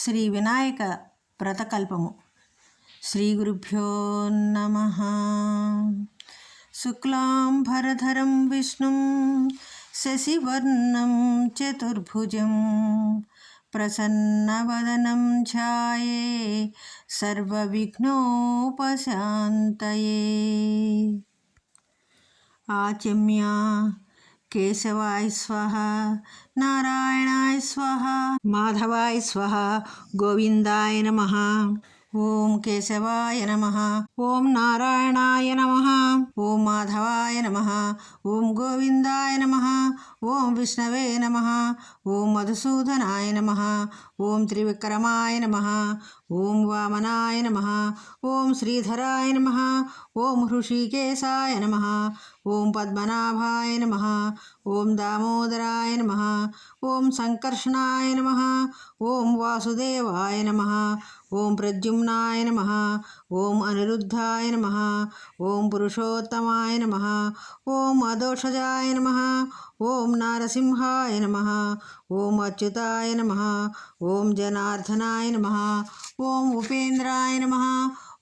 శ్రీ వినాయక వ్రతకల్పము శ్రీ గురుభ్యో నమ శుక్లాంబరధరం విష్ణుం శశివర్ణం చతుర్భుజం ప్రసన్నవదనం ఛాయే సర్వవిఘ్నోపశాంతయే ఆచమ్య కేశవాయ స్వహ నారాయణాయ స్వహ మాధవాయ స్వహ గోవిందాయ నమ ఓం కేశవాయ నమ ఓం నారాయణాయ నమ ఓం మాధవాయ నమ ఓం గోవిందాయ నమ ఓం విష్ణవే నమ ఓం మధుసూదనాయ నమ ఓం త్రివిక్రమాయ నమ ఓం వామనాయ నమ ఓం శ్రీధరాయ నమ ఓం హృషికేశాయ నమ ఓం పద్మనాభాయ నమ ఓం దామోదరాయ నమ ఓం సంకర్షణాయ నమ ఓం వాసుదేవాయ నమ ఓం ప్రద్యుమ్నాయ నమ ఓం అనిరుద్ధాయ నమ ఓం పురుషోత్తమాయ నమ ఓం అదోషజాయ నమ ఓం నారసింహాయ నమ ఓం అచ్యుతాయ నమ ఓం జనార్దనాయ నమ ఓం ఉపేంద్రాయ నమ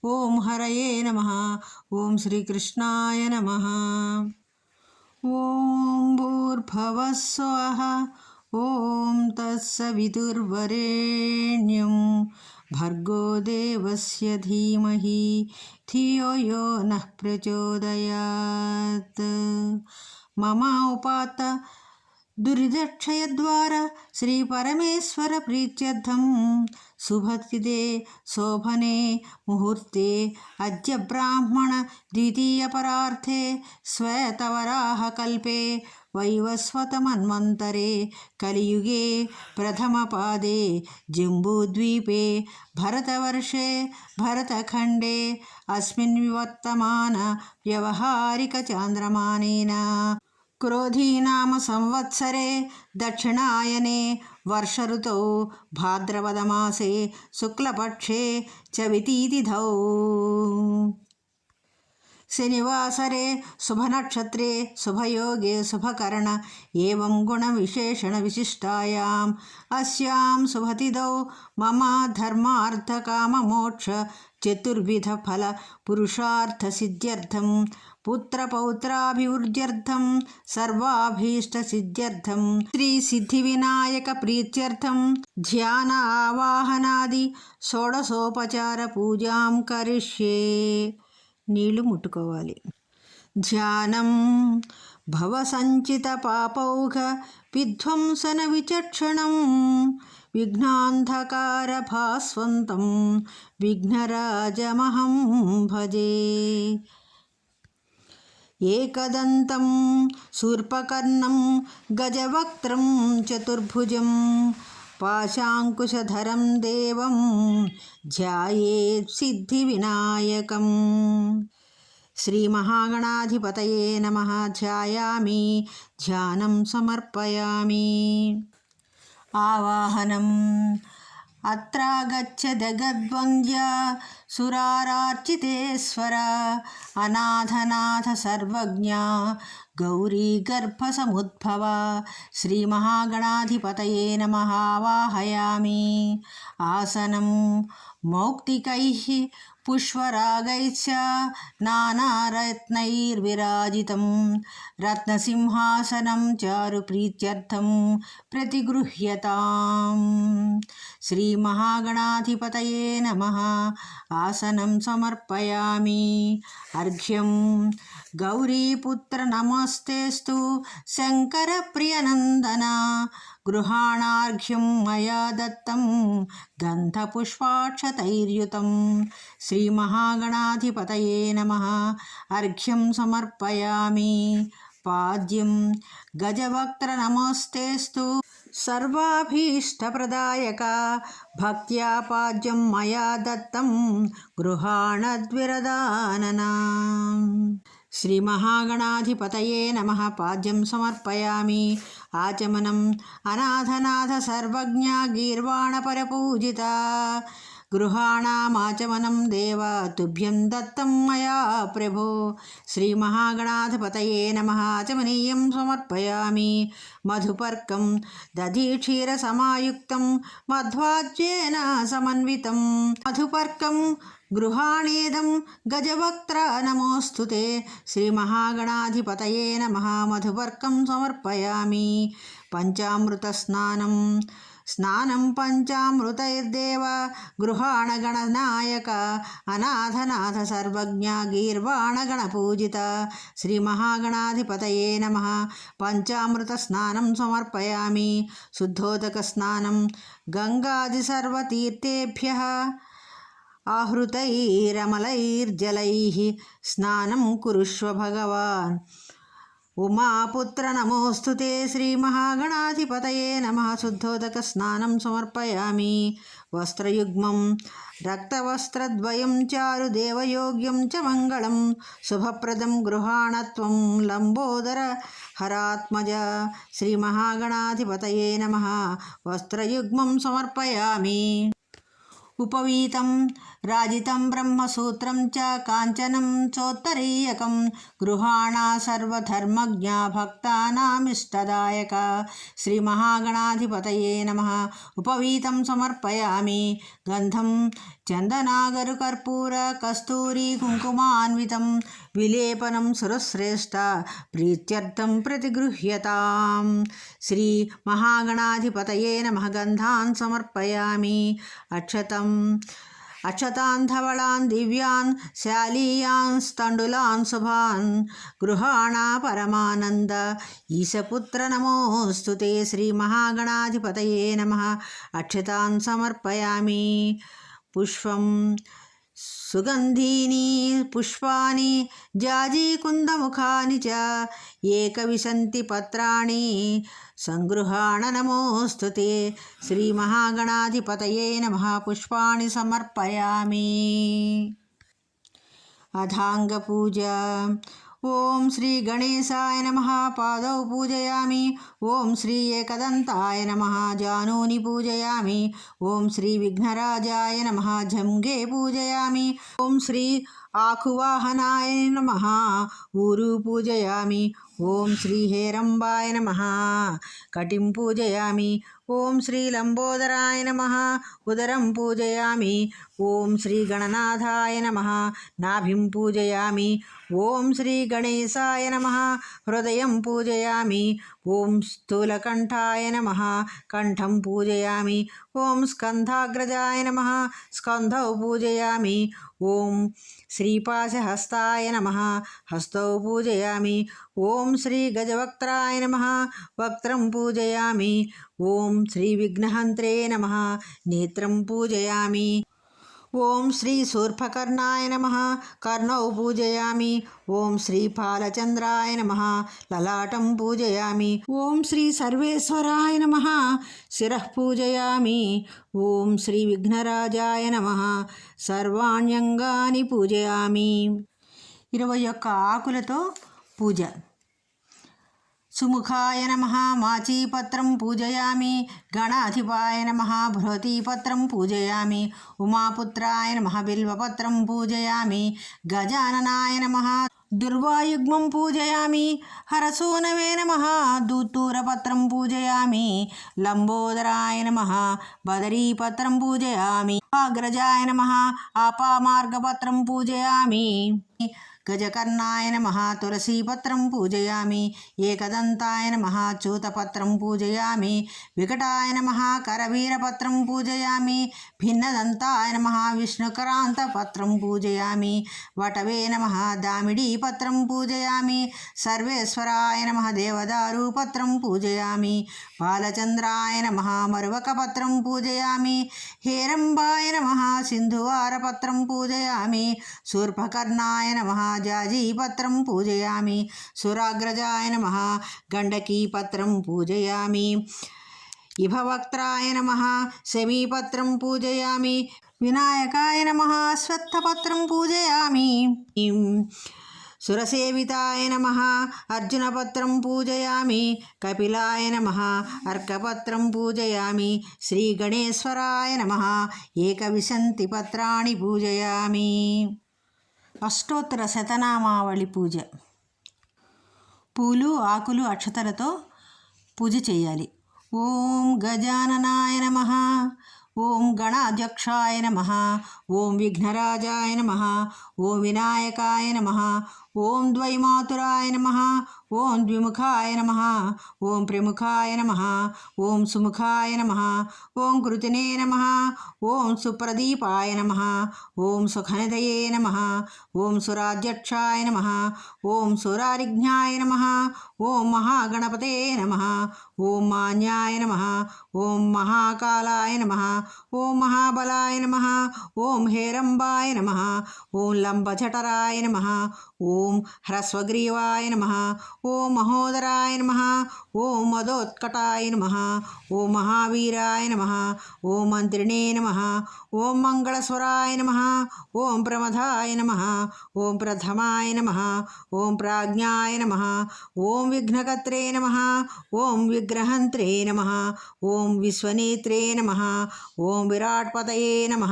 ఓం హరయే నమ ఓం శ్రీకృష్ణాయ నమ ఓం భూర్భవస్వః ఓం తత్సవితుర్వరేణ్యం భర్గో भर्गो देवस्य धीमहि, धियो यो नः प्रचोदयात्। मम उपात दुर्दक्षयद्वारा श्रीपरमेश्वरप्रीत्यर्थं सुभक्तिदे शोभने मुहूर्ते अद्य ब्राह्मणद्वितीयपरार्थे स्वयतवराहकल्पे ద్వితీయపరార్థే శ్వేతవరాహ కల్పే వైవస్వతమన్వంతరే కలియుగే ప్రథమపాదే జంబూద్వీపే భరతవర్షే భరతఖండే అస్మిన్ వివర్తమాన వ్యవహారికచాంద్రమానేన క్రోధీనామ సంవత్సరే దక్షిణాయనే వర్షఋతౌ భాద్రపదమాసే శుక్లపక్షే చవితీతిథౌ శనివాసరే శుభనక్షత్రే శుభయోగే శుభకరణ ఏం గుణవిశేషణ విశిష్టాయాం అస్యాం శుభతిథౌ మమ ధర్మార్థకామమోక్ష చతుర్విధ ఫల పురుషార్థ సిద్ధ్యర్థం పుత్రపౌత్రాభివృద్ధ్యర్థం సర్వాభీష్టసిద్ధ్యర్థం శ్రీ నీళ్ళు ముట్టుకోవాలి. ధ్యానం భవసంచిత పాపౌఘ విధ్వంసన విచక్షణం విఘ్నాంధకార భాస్వంతం విఘ్నరాజమహం భజే. ఏకదంతం శూర్పకర్ణం గజవక్త్రం చతుర్భుజం పాశాంకుశధరం దేవం ధ్యాయేత్ సిద్ధివినాయకం. శ్రీమహాగణాధిపతయే నమ. ధ్యాయామి ధ్యానం సమర్పయామి. ఆవాహనం. అత్రాగచ్చ జగద్వంద్య సురారార్చితేశ్వర అనాథనాథ సర్వజ్ఞ గౌరీగర్భసముద్భవ శ్రీమహాగణాధిపతయే నమ ఆవాహయామి ఆసనం మౌక్తికై పుష్పరాగైశ్చ నానారత్నైర్విరాజితం రత్నసింహాసనం చారుప్రీత్యర్థం ప్రతిగృహ్యతాం శ్రీమహాగణాధిపతయే నమ ఆసనం సమర్పయామి అర్ఘ్యం గౌరీపుత్ర నమస్తేస్తు శంకరప్రియనందన. గృహాణార్ఘ్యం మయా దత్తం గంధపుష్పాక్షతైర్యుతం. శ్రీమహాగణాధిపతయే నమ. అర్ఘ్యం సమర్పయామి. పాద్యం గజవక్త్ర నమస్తేస్తు సర్వాభీష్టప్రదాయక. భక్త్యా పాద్యం మయా దత్తం గృహాణద్విరదాననా. శ్రీమహాగణాధిపతయే నమ. పాద్యం సమర్పయామి. ఆచమనం అనాథనాథ సర్వజ్ఞ గీర్వాణపరపూజిత గృహాణామాచమనం దేవ తుభ్యం దత్తం మయా ప్రభో. శ్రీమహాగణాధిపతయే నమ. ఆచమనీయం సమర్పయామి. మధుపర్కం దధీక్షీరసమాయుక్తం మధ్వాజ్యేన సమన్వితం. మధుపర్కం గృహాణేదం గజవక్త్ర నమోస్తు శ్రీమహాగణాధిపతయే నమ. మధువర్కం సమర్పయామి. పంచామృత స్నానం. స్నానం పంచామృతైర్దేవ. గృహాణగణనాయక. అనాథనాథ సర్వజ్ఞ గీర్వాణగణ పూజిత. శ్రీ మహాగణాధిపతయే నమ. పంచామృత స్నానం సమర్పయామి. శుద్ధోదక స్నానం. గంగాది సర్వతీర్థేభ్య. आहृतैरमलैर्जलैः स्नानं कुरुष्व भगवान् उमापुत्र नमोऽस्तु ते श्रीमहागणाधिपतये नमः शुद्धोदकस्नानं समर्पयामि वस्त्रयुग्मं रक्तवस्त्रद्वयं चारुदेवयोग्यं च मङ्गलं शुभप्रदं गृहाणत्वं लम्बोदर हरात्मज श्रीमहागणाधिपतये नमः वस्त्रयुग्मं समर्पयामि उपवीतं రాజితం బ్రహ్మసూత్రం చ కాంచనం చోత్తరీయకం. గృహాణ సర్వధర్మజ్ఞ భక్తానామిష్టదాయక శ్రీమహాగణాధిపతయే నమ. ఉపవీతం సమర్పయామి. గంధం చందనాగరుకర్పూర కస్తూరి కుంకుమాన్వితం. విలేపనం సురశ్రేష్ట ప్రీత్యర్థం ప్రతిగృహ్యతాం. శ్రీ మహాగణాధిపతయే నమ. గంధాన్ సమర్పయామి. అక్షతం అక్షతాన్ ధవళాన్ దివ్యాన్ శాలీయాన్ స్తండులాన్ శుభాన్ గృహాణ పరమానంద. ఈశపుత్ర నమోస్తు శ్రీ మహాగణాధిపతయే నమ. అక్షతాన్ సమర్పయామి. పుష్పం सुगन्धीनि पुष्पाणि जाजीकुन्दमुखानि च एकविशन्ति पत्राणि सङ्गृहाण नमोऽस्तु ते श्रीमहागणाधिपतये नमः पुष्पाणि समर्पयामि अथाङ्गपूजा ఓం శ్రీ గణేశాయ నమ పాదౌ పూజయామి ఓం శ్రీ ఏకదంతాయ నమ జానూని పూజయామి ఓం శ్రీ విఘ్నరాజాయ నమ జంగే పూజయామి ఓం శ్రీ ఆకువాహనాయ నమ ఊరు పూజయామి ఓం శ్రీ హేరంబాయ నమ. కటిం పూజయామి. ఓం శ్రీ లంబోదరాయ నమ. ఉదరం పూజయామి. ఓం శ్రీ గణనాథాయ నమ. నాభిం పూజయామి. ఓం శ్రీ గణేశాయ నమ. హృదయం పూజయామి. ఓం స్థూలకంఠాయ నమ. కంఠం పూజయామి. ఓం స్కంధాగ్రజాయ నమ. స్కంధౌ పూజయామి. ఓం శ్రీపాశహస్తాయ నమ. హస్తౌ పూజయామి. ఓం శ్రీ గజవక్త్రాయ నమ. వక్త్రం పూజయామి. ఓం శ్రీ విఘ్నహంత్రే నమ. నేత్రం పూజయామి. ఓం శ్రీ శూర్పకర్ణాయ నమ. కర్ణౌ పూజయామి. ఓం శ్రీ పాలచంద్రాయ నమ. లలాటం పూజయామి. ఓం శ్రీ సర్వేశ్వరాయ నమ. శిరః పూజయామి. ఓం శ్రీ విఘ్నరాజాయ నమ. సర్వాణ్యంగాని పూజయామి. ఇరవై ఒక్క ఆకులతో పూజ. సుముఖాయ నమ మాచీపత్రం పూజయామి గణాధిపాయ నమ బృహతీపత్రం పూజయామి ఉమాపుత్రాయ నమ బిల్వపత్రం పూజయామి గజాననాయ నమ దుర్వాయుగ్మం పూజయామి హరసూనవే నమ దూత్తూరపత్రం పూజయామి లంబోదరాయ నమ బదరీపత్రం పూజయామి అగ్రజాయ నమ ఆపామార్గపత్రం పూజయామి గజకర్ణాయ నమ తులసీపత్రం పూజయామి ఏకదంతాయ నమ చూతపత్రం పూజయామి వికటాయ నమ కరవీరపత్రం పూజయామి భిన్నదంతాయ నమ విష్ణుకరాంతపత్రం పూజయామి వటవే నమ దామిడీపత్రం పూజయామి సర్వేశ్వరాయ నమ దేవదారూపత్రం పూజయామి బాలచంద్రాయ నమ. మరువకపత్రం పూజయామి. హేరంబాయ నమ. సింధువారపత్రం పూజయామి. శూర్పకర్ణాయ నమ. జాజీపత్రం పూజయామి. సురాగ్రజాయ నమ. గండకీపత్రం పూజయామి. ఇభవక్త్రాయ నమ. శమీపత్రం పూజయామి. వినాయకాయ నమ. అశ్వత్థపత్రం పూజయామి. సురసేవితాయ నమ. అర్జునపత్రం పూజయామి. కపిలాయ నమ. అర్కపత్రం పూజయామి. శ్రీ గణేశ్వరాయ నమ. ఏకవిశంతి పత్రాన్ని పూజయామి. అష్టోత్తర శతనామావళి పూజ. పూలు ఆకులు అక్షతలతో పూజ చేయాలి. ఓం గజాననాయ నమ. ఓం గణాధ్యక్షాయ నమ. ఓం విఘ్నరాజాయ నమ. ఓం వినాయకాయ నమ. ఓం ద్వైమాతురాయ నమ. ఓం ద్విముఖాయ నమ ఓం ప్రముఖాయ నమ ఓం సుముఖాయ నమ ఓం కృతినే నమ ఓం సుప్రదీపాయ నమ ఓం సుఖనిదయే నమ ఓం సురాధ్యక్షాయ నమ ఓం సురారిజ్ఞాయ నమ ఓం మహాగణపతే నమ ఓం మాన్యాయ నమ ఓం మహాకాలాయ నమ ఓం మహాబలాయ నమ ఓం హేరంబాయ నమ ఓం లంబజఠరాయ నమ ఓం హ్రస్వగ్రీవాయ నమ ఓ మహోదరాయ నమ ఓం మదోత్కటాయ నమ ఓం మహావీరాయ నమ ఓం మంత్రిణే నమ ఓం మంగళస్వరాయ నమ ఓం ప్రమథాయ నమ ఓం ప్రథమాయ నమ ఓం ప్రాజ్ఞాయ నమ ఓం విఘ్నకత్రే నమ ఓం విగ్రహంత్రే నమ ఓం విశ్వనేత్రే నమ ఓం విరాట్పతయే నమ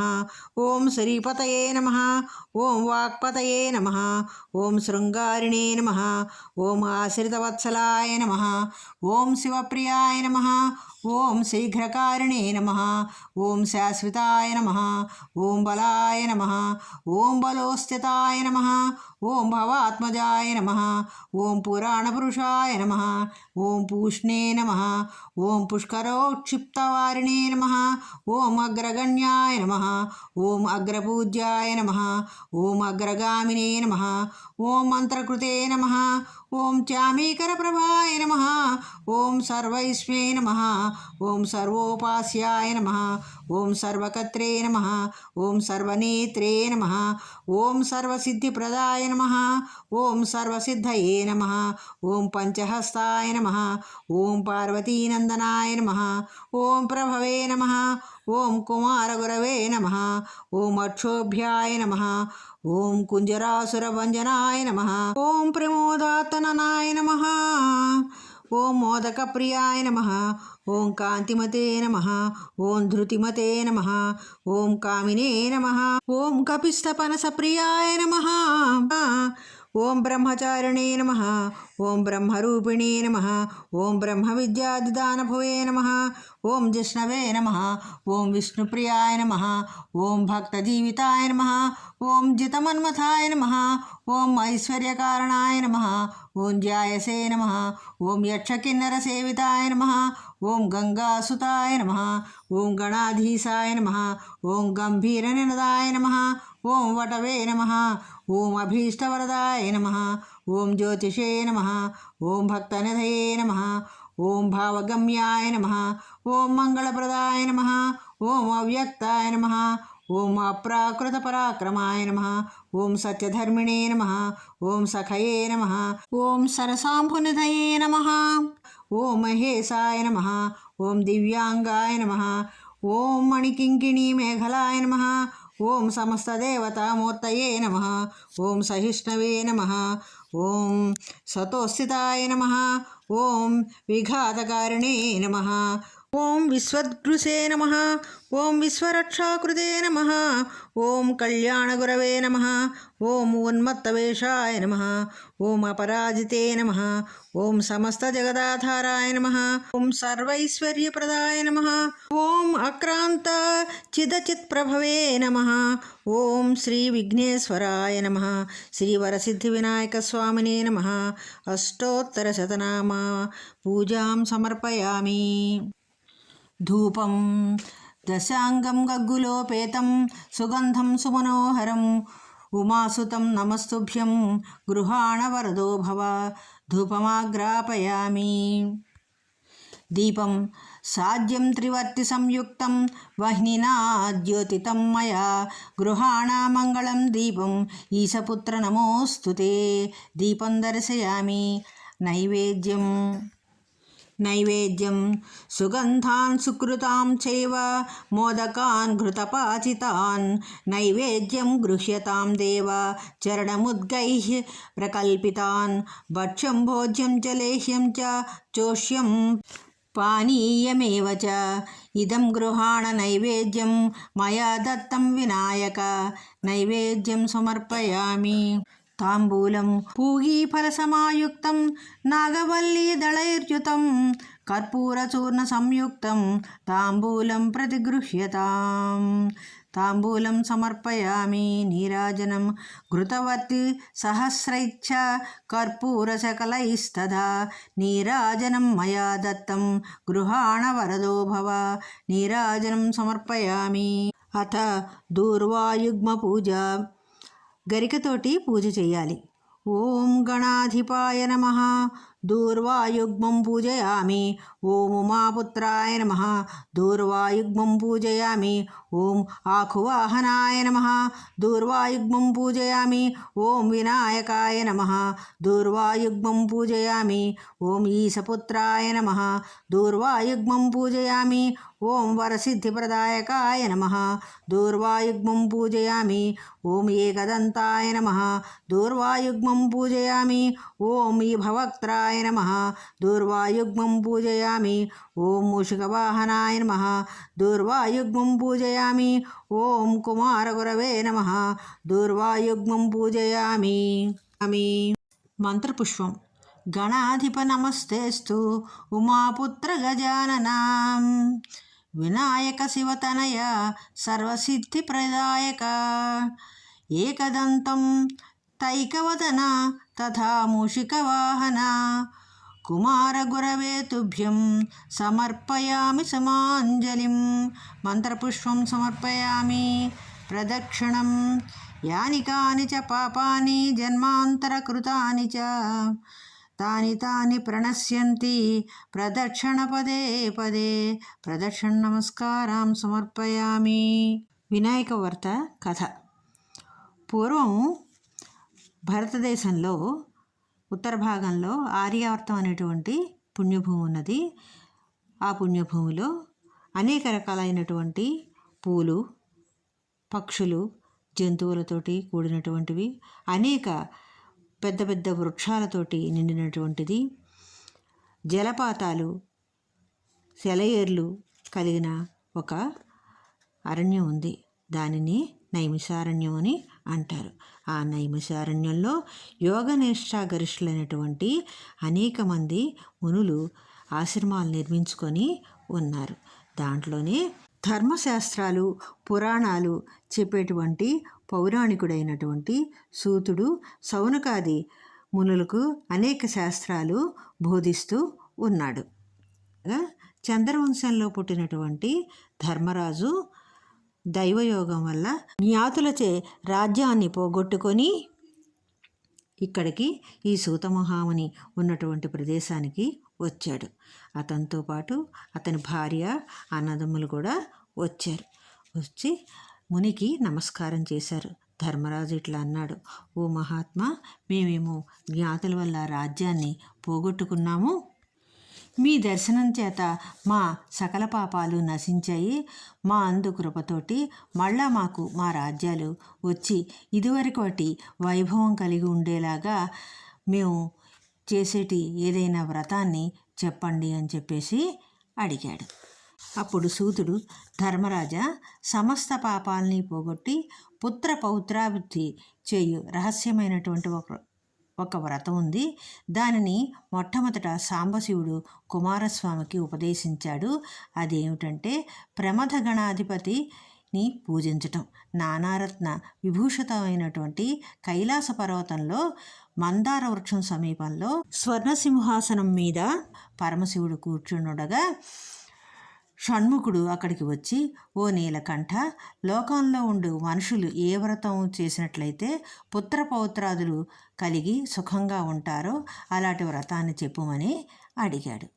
ఓం శ్రీపతయే నమ ఓం వాక్పతయే నమ ఓం శృంగారిణే నమ ఓం ఆశ్రితవత్సలాయ నమ ఓం శివప్రియాయ నమ ఓం శీఘ్రకారిణే నమ ఓం శాశ్వతాయ నమ ఓం బలాయ నమ ఓం బలోస్థితాయ నమ ఓం భవాత్మజాయ నమ ఓం పురాణపురుషాయ నమ ఓం పూష్ణే నమ ఓం పుష్కరోక్షిప్తవారిణే నమ ఓం అగ్రగణ్యాయ నమ ఓం అగ్రపూజ్యాయ నమ ఓం అగ్రగామినే నమ ఓం మంత్రకృతే నమ ఓం చామీకరప్రభాయ నమ ఓం సర్వైస్మే నమ ఓం సర్వోపాస్యాయ నమ ఓం సర్వకత్రే నమ ఓం సర్వనేత్రే నమ ఓం సర్వసిద్ధిప్రదాయ నమ ఓం సర్వసిద్ధయే నమ ఓం పంచహస్తాయ నమ ఓం పార్వతీనందనాయ నమ ఓం ప్రభవే నమ ఓం కుమారగురవే నమ ఓం అక్షోభ్యాయ నమ ఓం కుంజరాసుర కుంజరాసురభంజనాయ నమ. ఓం ప్రమోదాతననాయ నమ. ఓం మోదక ప్రియాయ నమ. ఓం కాంతిమతే నమ. ఓం ధృతిమతే నమ. ఓం కామినే నమ. ఓం కపిస్తపనసప్రియాయ నమ. ఓం బ్రహ్మచారిణే నమ ఓం బ్రహ్మరూపిణే నమ ఓం బ్రహ్మ విద్యాదిదానభువే నమ ఓం జిష్ణవే నమ ఓం విష్ణుప్రియాయ నమ ఓం భక్తజీవితాయ నమ ఓం జితమన్మథాయ నమ ఓం ఐశ్వర్యకారణాయ నమ ఓం జాయసే నమ ఓం యక్షకిన్నర సేవితాయ నమ ఓం గంగాసుతాయ నమ ఓం గణాధీశాయ నమ ఓం గంభీర నినదాయ నమ ఓం వటవే నమ ఓం అభీష్టవరదాయ నమ ఓం జ్యోతిషే నమ ఓం భక్తనధయే నమ ఓం భావగమ్యాయ నమ ఓం మంగళప్రదాయ నమ ఓం అవ్యక్తాయ నమ ఓం అప్రాకృత పరాక్రమాయ నమ ఓం సత్యధర్మిణే నమ ఓం సఖయే నమ ఓం సరసాంభునిధయే నమ ఓం మహేశాయ నమ ఓం దివ్యాంగాయ నమ ఓం మణికింకిణీ మేఘలాయ నమ ఓం సమస్తదేవతామూర్తయే నమ. ఓం సహిష్ణవే నమ. ఓం సతోస్థితాయ నమ. ఓం విఘాతకారిణే నమ. ఓం విశ్వద్గృసే నమ. ఓం విశ్వరక్షాకృతే నమ. ఓం కళ్యాణగురవే నమ. ఓం ఉన్మత్తవేషాయ నమ. ఓం అపరాజితే నమ. ఓం సమస్త జగదాధారాయ నమ. ఓం సర్వైశ్వర్యప్రదాయ నమ. ఓం అక్రాంత చిదచిత్ప్రభవే నమ. ఓం శ్రీ విఘ్నేశ్వరాయ నమ. శ్రీ వరసిద్ధి వినాయక స్వామినే నమ. అష్టోత్తర శతనామ. పూజాం సమర్పయామి. ధూపం దశాంగం గగ్గులోపేతం సుగంధం సుమనోహరం ఉమాసుతం నమస్తుభ్యం గృహాణ వరదో భవ ధూపమాగ్రాపయామి. దీపం సాధ్యం త్రివర్తి సంయుక్తం వహ్నినా ద్యోతితం మయా గృహాణామంగళం దీపం ఈశపుత్ర నమోస్తుతే దీపం దర్శయామి. నైవేద్యం. నైవేద్యం సుగంధాన్ సుకృతాం చైవ మోదకాన్ ఘృతపాచితాన్ నైవేద్యం గృహ్యతాం దేవ చరణముద్గై ప్రకల్పితాన్ భక్ష్యం భోజ్యం చ లేహ్యం చ చోష్యం పానీయమేవ చ. ఇదం గృహాణ నైవేద్యం మయా దత్తం వినాయక నైవేద్యం సమర్పయామి. తాంబూలం పూగీ పూగీఫలసమాయుక్తం నాగవల్లీదళైర్యుతం కర్పూరచూర్ణ సంయుక్తం తాంబూలం ప్రతిగృహ్యతాం తాంబూలం సమర్పయామి నీరాజనం ఘృతవర్తి సహస్రైచ్చ కర్పూరశకలైస్తదా నీరాజనం మయా దత్తం గృహాణ వరదో భవ నీరాజనం సమర్పయామి అథ దూర్వాయుగ్మ పూజ గరికతోటి పూజ చేయాలి ఓం గణాధిపాయ నమ. దూర్వాయుగ్మం పూజయామి. ఓం ఉమాపుత్రాయ నమ. దూర్వాయుగ్మం పూజయామి. ఓం ఆఖువాహనాయ నమ. దూర్వాయుగ్మం పూజయామి. ఓం వినాయకాయ నమ. దూర్వాయుగ్మం పూజయామి. ఓం ఈశపుత్రాయ నమ. దూర్వాయుగ్మం పూజయామి. ఓం వరసిద్ధిప్రదాయకాయ నమ దూర్వాయుగ్మం పూజయామి ఓం ఏకదంతాయ నమ దూర్వాయుగ్మం పూజయామి ఓం ఈ భవక్త్రాయ నమ దూర్వాయుగ్మం పూజయామి ఓం మూషికవాహనాయ నమ దూర్వాయుగ్మం పూజయామి ఓం కుమారగురవే నమ దూర్వాయుగ్మం పూజయామి అమి మంత్రపుష్పం గణాధిప నమస్తేస్తు ఉమాపుత్ర గజాననాం వినాయక శివతనయ సర్వసిద్ధి ప్రదాయక. ఏకదంతం తైకవదన తథా మూషికవాహన కుమారగురవే తుభ్యం సమర్పయామి సమాంజలిం. మంత్రపుష్పం సమర్పయామి ప్రదక్షిణం. యాని కాని చ పాపాని జన్మాంతరకృతాని చ. తాని తాని ప్రణశ్యంతి. ప్రదక్షిణ పదే పదే. ప్రదక్షిణ నమస్కారం సమర్పయామి. వినాయక వర్త కథ. పూర్వం భారతదేశంలో ఉత్తర భాగంలో ఆర్యావర్తం అనేటువంటి పుణ్యభూమి ఉన్నది. ఆ పుణ్యభూమిలో అనేక రకాలైనటువంటి పూలు పక్షులు జంతువులతోటి కూడినటువంటివి అనేక పెద్ద పెద్ద వృక్షాలతోటి నిండినటువంటిది. జలపాతాలు సెలయేర్లు కలిగిన ఒక అరణ్యం ఉంది. దానిని నైమిషారణ్యం అని అంటారు. ఆ నైమిషారణ్యంలో యోగ నిష్ఠాగరిష్ఠులైనటువంటి అనేక మంది మునులు ఆశ్రమాలు నిర్మించుకొని ఉన్నారు. దాంట్లోనే ధర్మశాస్త్రాలు పురాణాలు చెప్పేటువంటి పౌరాణికుడైనటువంటి సూతుడు సౌనకాది మునులకు అనేక శాస్త్రాలు బోధిస్తూ ఉన్నాడు. చంద్రవంశంలో పుట్టినటువంటి ధర్మరాజు దైవయోగం వల్ల జ్ఞాతులచే రాజ్యాన్ని పోగొట్టుకొని ఇక్కడికి ఈ సూతమహాముని ఉన్నటువంటి ప్రదేశానికి వచ్చాడు. అతనితో పాటు అతని భార్య అన్నదమ్ములు కూడా వచ్చారు. వచ్చి మునికి నమస్కారం చేశారు. ధర్మరాజు ఇట్లా అన్నాడు. ఓ మహాత్మా మేమేమో జ్ఞాతుల వల్ల రాజ్యాన్ని పోగొట్టుకున్నాము. మీ దర్శనం చేత మా సకల పాపాలు నశించాయి. మా అందు కృపతోటి మళ్ళా మాకు మా రాజ్యాలు వచ్చి ఇదివరకటి వైభవం కలిగి ఉండేలాగా మేము చేసేటి ఏదైనా వ్రతాన్ని చెప్పండి అని చెప్పేసి అడిగాడు. అప్పుడు సూతుడు ధర్మరాజా సమస్త పాపాలని పోగొట్టి పుత్ర పౌత్రాభివృద్ధి చేయు. రహస్యమైనటువంటి ఒక ఒక వ్రతం ఉంది. దానిని మొట్టమొదట సాంబశివుడు కుమారస్వామికి ఉపదేశించాడు. అదేమిటంటే ప్రమథ గణాధిపతిని పూజించటం. నానారత్న విభూషితమైనటువంటి కైలాస పర్వతంలో మందార వృక్షం సమీపంలో స్వర్ణసింహాసనం మీద పరమశివుడు కూర్చుండగా షణ్ముఖుడు అక్కడికి వచ్చి ఓ నీలకంఠ లోకంలో ఉండు మనుషులు ఏ వ్రతం చేసినట్లయితే పుత్ర పౌత్రాదులు కలిగి సుఖంగా ఉంటారో అలాంటి వ్రతాన్ని చెప్పుమని అడిగాడు.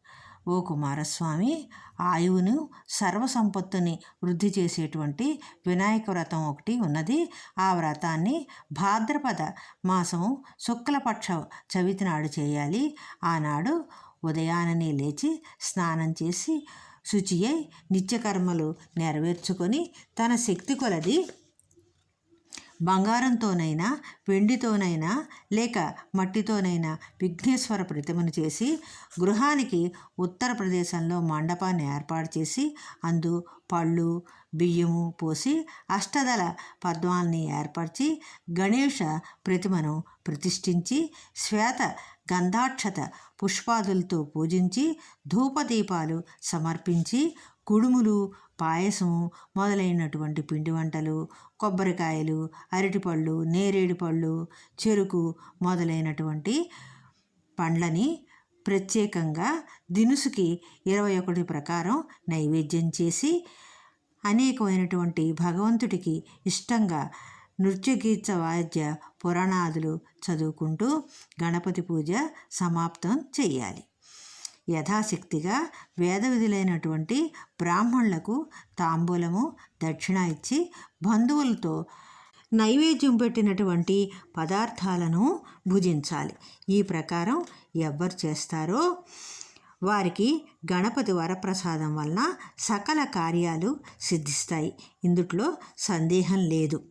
ఓ కుమారస్వామి ఆయువును సర్వసంపత్తుని వృద్ధి చేసేటువంటి వినాయక వ్రతం ఒకటి ఉన్నది. ఆ వ్రతాన్ని భాద్రపద మాసము శుక్లపక్ష చవితి నాడు చేయాలి. ఆనాడు ఉదయాననే లేచి స్నానం చేసి శుచి నిత్యకర్మలు నెరవేర్చుకొని తన శక్తి కొలది బంగారంతోనైనా వెండితోనైనా లేక మట్టితోనైనా విఘ్నేశ్వర ప్రతిమను చేసి గృహానికి ఉత్తర ప్రదేశంలో మండపాన్ని ఏర్పాటు చేసి అందు పళ్ళు బియ్యము పోసి అష్టదళ పద్మాల్ని ఏర్పరిచి గణేష ప్రతిమను ప్రతిష్ఠించి శ్వేత గంధాక్షత పుష్పాదులతో పూజించి ధూపదీపాలు సమర్పించి కుడుములు పాయసము మొదలైనటువంటి పిండి వంటలు కొబ్బరికాయలు అరటిపళ్ళు నేరేడు పళ్ళు చెరుకు మొదలైనటువంటి పండ్లని ప్రత్యేకంగా దినుసుకి ఇరవై ఒకటి ప్రకారం నైవేద్యం చేసి అనేకమైనటువంటి భగవంతుడికి ఇష్టంగా నృత్యగీత వాద్య పురాణాదులు చదువుకుంటూ గణపతి పూజ సమాప్తం చేయాలి. యథాశక్తిగా వేద విధులైనటువంటి బ్రాహ్మణులకు తాంబూలము దక్షిణ ఇచ్చి బంధువులతో నైవేద్యం పెట్టినటువంటి పదార్థాలను భుజించాలి. ఈ ప్రకారం ఎవరు చేస్తారో వారికి గణపతి వరప్రసాదం వలన సకల కార్యాలు సిద్ధిస్తాయి. ఇందుట్లో సందేహం లేదు.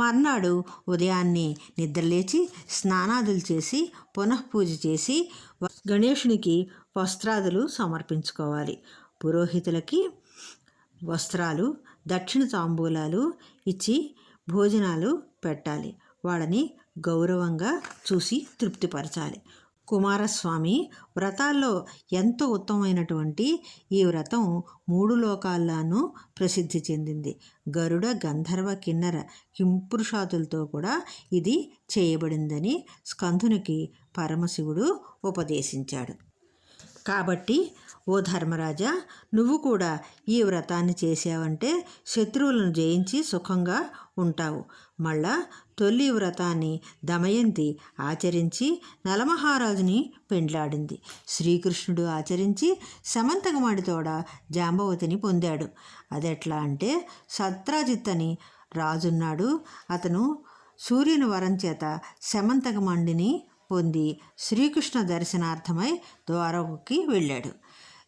మర్నాడు ఉదయాన్నే నిద్రలేచి స్నానాదులు చేసి పునఃపూజ చేసి గణేషునికి వస్త్రాదులు సమర్పించుకోవాలి. పురోహితులకి వస్త్రాలు దక్షిణ తాంబూలాలు ఇచ్చి భోజనాలు పెట్టాలి. వాళ్ళని గౌరవంగా చూసి తృప్తిపరచాలి. కుమారస్వామి వ్రతాల్లో ఎంతో ఉత్తమమైనటువంటి ఈ వ్రతం మూడు లోకాల్లోనూ ప్రసిద్ధి చెందింది. గరుడ గంధర్వ కిన్నర కింపురుషాతులతో కూడా ఇది చేయబడిందని స్కందునికి పరమశివుడు ఉపదేశించాడు. కాబట్టి ఓ ధర్మరాజా నువ్వు కూడా ఈ వ్రతాన్ని చేసావంటే శత్రువులను జయించి సుఖంగా ఉంటావు. మళ్ళా తొలి వ్రతాన్ని దమయంతి ఆచరించి నలమహారాజుని పెండ్లాడింది. శ్రీకృష్ణుడు ఆచరించి సమంతకమాడితోడ జాంబవతిని పొందాడు. అదెట్లా అంటే సత్రాజిత్ అని రాజున్నాడు. అతను సూర్యుని వరం చేత శమంతకమండిని పొంది శ్రీకృష్ణ దర్శనార్థమై ద్వారకి వెళ్ళాడు.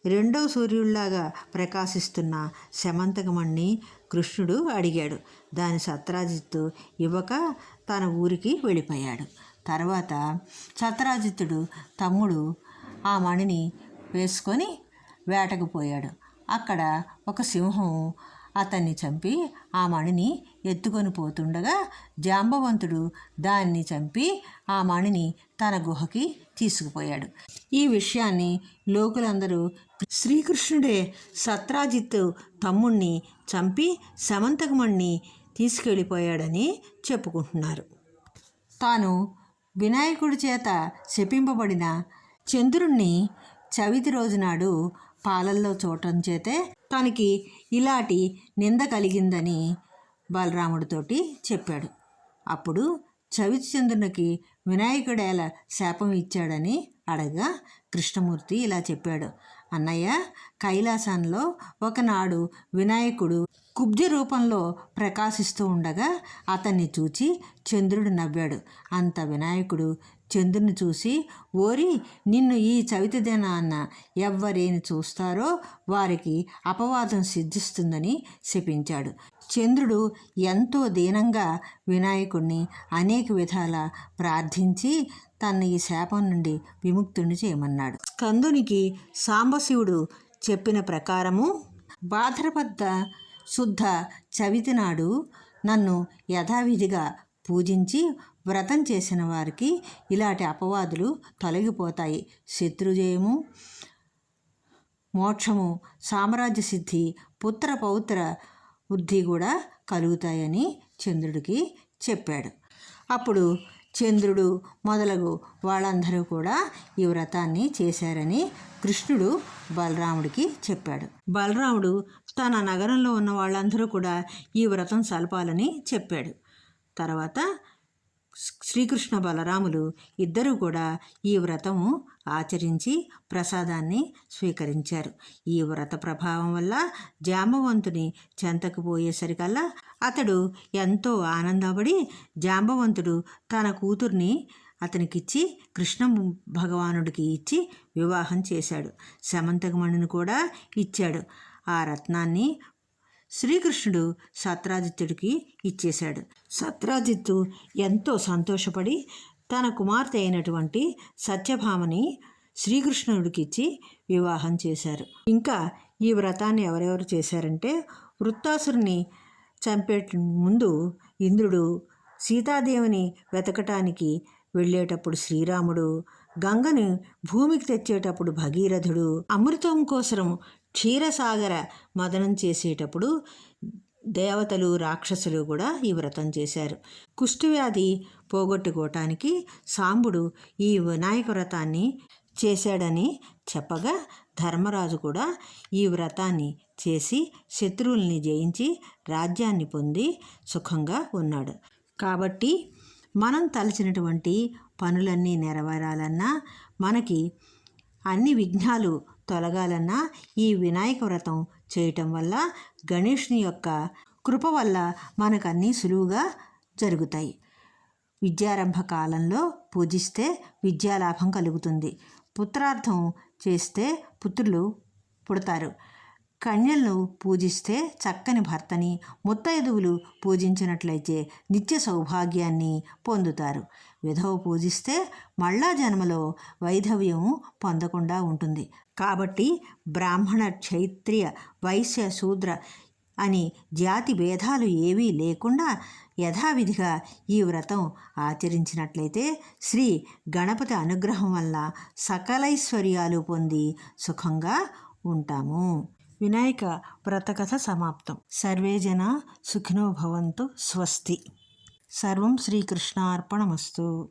రెండవ సూర్యుడిలాగా ప్రకాశిస్తున్న శమంతకమణ్ణి కృష్ణుడు అడిగాడు. దాని సత్రాజిత్తు ఇవ్వక తన ఊరికి వెళ్ళిపోయాడు. తర్వాత సత్రాజిత్తుడు తమ్ముడు ఆ మణిని వేసుకొని వేటకు పోయాడు. అక్కడ ఒక సింహం అతన్ని చంపి ఆ మణిని ఎత్తుకొని పోతుండగా జాంబవంతుడు దాన్ని చంపి ఆ మణిని తన గుహకి తీసుకుపోయాడు. ఈ విషయాన్ని లోకులందరూ శ్రీకృష్ణుడే సత్రాజిత్ తమ్ముణ్ణి చంపి సమంతకమణ్ణి తీసుకెళ్ళిపోయాడని చెప్పుకుంటున్నారు. తాను వినాయకుడి చేత శపింపబడిన చంద్రుణ్ణి చవితి రోజునాడు పాలల్లో చూడటం చేతే తనకి ఇలాంటి నింద కలిగిందని బలరాముడితోటి చెప్పాడు. అప్పుడు చవిచంద్రునికి వినాయకుడేలా శాపం ఇచ్చాడని అడగా కృష్ణమూర్తి ఇలా చెప్పాడు. అన్నయ్య కైలాసంలో ఒకనాడు వినాయకుడు కుబ్జ రూపంలో ప్రకాశిస్తూ ఉండగా అతన్ని చూచి చంద్రుడు నవ్వాడు. అంత వినాయకుడు చంద్రుని చూసి ఓరి నిన్ను ఈ చవితిదినాన్న ఎవ్వరేని చూస్తారో వారికి అపవాదం సిద్ధిస్తుందని శపించాడు. చంద్రుడు ఎంతో దీనంగా వినాయకుణ్ణి అనేక విధాల ప్రార్థించి తన ఈ శాపం నుండి విముక్తుని చేయమన్నాడు. కందునికి సాంబశివుడు చెప్పిన ప్రకారము భాద్రపద్ద శుద్ధ చవితి నాడు నన్ను యథావిధిగా పూజించి వ్రతం చేసిన వారికి ఇలాంటి అపవాదులు తొలగిపోతాయి. శత్రుజయము మోక్షము సామ్రాజ్య సిద్ధి పుత్ర పౌత్ర వృద్ధి కూడా కలుగుతాయని చంద్రుడికి చెప్పాడు. అప్పుడు చంద్రుడు మొదలగు వాళ్ళందరూ కూడా ఈ వ్రతాన్ని చేశారని కృష్ణుడు బలరాముడికి చెప్పాడు. బలరాముడు తన నగరంలో ఉన్న వాళ్ళందరూ కూడా ఈ వ్రతం సలపాలని చెప్పాడు. తర్వాత శ్రీకృష్ణ బలరాములు ఇద్దరూ కూడా ఈ వ్రతము ఆచరించి ప్రసాదాన్ని స్వీకరించారు. ఈ వ్రత ప్రభావం వల్ల జాంబవంతుని చెంతకు పోయేసరికల్లా అతడు ఎంతో ఆనందపడి జాంబవంతుడు తన కూతుర్ని అతనికిచ్చి కృష్ణ భగవానుడికి ఇచ్చి వివాహం చేశాడు. సమంతకమణిని కూడా ఇచ్చాడు. ఆ రత్నాన్ని శ్రీకృష్ణుడు సత్రాజిత్తుడికి ఇచ్చేశాడు. సత్రాజిత్తు ఎంతో సంతోషపడి తన కుమార్తె అయినటువంటి సత్యభామని శ్రీకృష్ణుడికి ఇచ్చి వివాహం చేశారు. ఇంకా ఈ వ్రతాన్ని ఎవరెవరు చేశారంటే వృత్తాసురుని చంపే ముందు ఇంద్రుడు సీతాదేవిని వెతకటానికి వెళ్ళేటప్పుడు శ్రీరాముడు గంగను భూమికి తెచ్చేటప్పుడు భగీరథుడు అమృతం కోసం క్షీరసాగర మదనం చేసేటప్పుడు దేవతలు రాక్షసులు కూడా ఈ వ్రతం చేశారు. కుష్ఠవ్యాధి పోగొట్టుకోవటానికి సాంబుడు ఈ వినాయక వ్రతాన్ని చేశాడని చెప్పగా ధర్మరాజు కూడా ఈ వ్రతాన్ని చేసి శత్రువుల్ని జయించి రాజ్యాన్ని పొంది సుఖంగా ఉన్నాడు. కాబట్టి మనం తలచినటువంటి పనులన్నీ నెరవేరాలన్నా మనకి అన్ని విఘ్నాలు తొలగాలన్నా ఈ వినాయక వ్రతం చేయటం వల్ల గణేష్ని యొక్క కృప వల్ల మనకన్నీ సులువుగా జరుగుతాయి. విద్యారంభ కాలంలో పూజిస్తే విద్యాలాభం కలుగుతుంది. పుత్రార్థం చేస్తే పుత్రులు పుడతారు. కన్యలను పూజిస్తే చక్కని భర్తని ముత్తైదువులు పూజించినట్లయితే నిత్య సౌభాగ్యాన్ని పొందుతారు. విధవ పూజిస్తే మళ్ళా జన్మలో వైధవ్యం పొందకుండా ఉంటుంది. కాబట్టి బ్రాహ్మణ క్షైత్రియ వైశ్య శూద్ర అని జాతి భేదాలు ఏవీ లేకుండా యథావిధిగా ఈ వ్రతం ఆచరించినట్లయితే శ్రీ గణపతి అనుగ్రహం వల్ల సకలైశ్వర్యాలు పొంది సుఖంగా ఉంటాము. వినాయక వ్రతకథ సమాప్తం. సర్వే జన సుఖినో భవంతు స్వస్తి. సర్వం శ్రీకృష్ణార్పణమస్తు.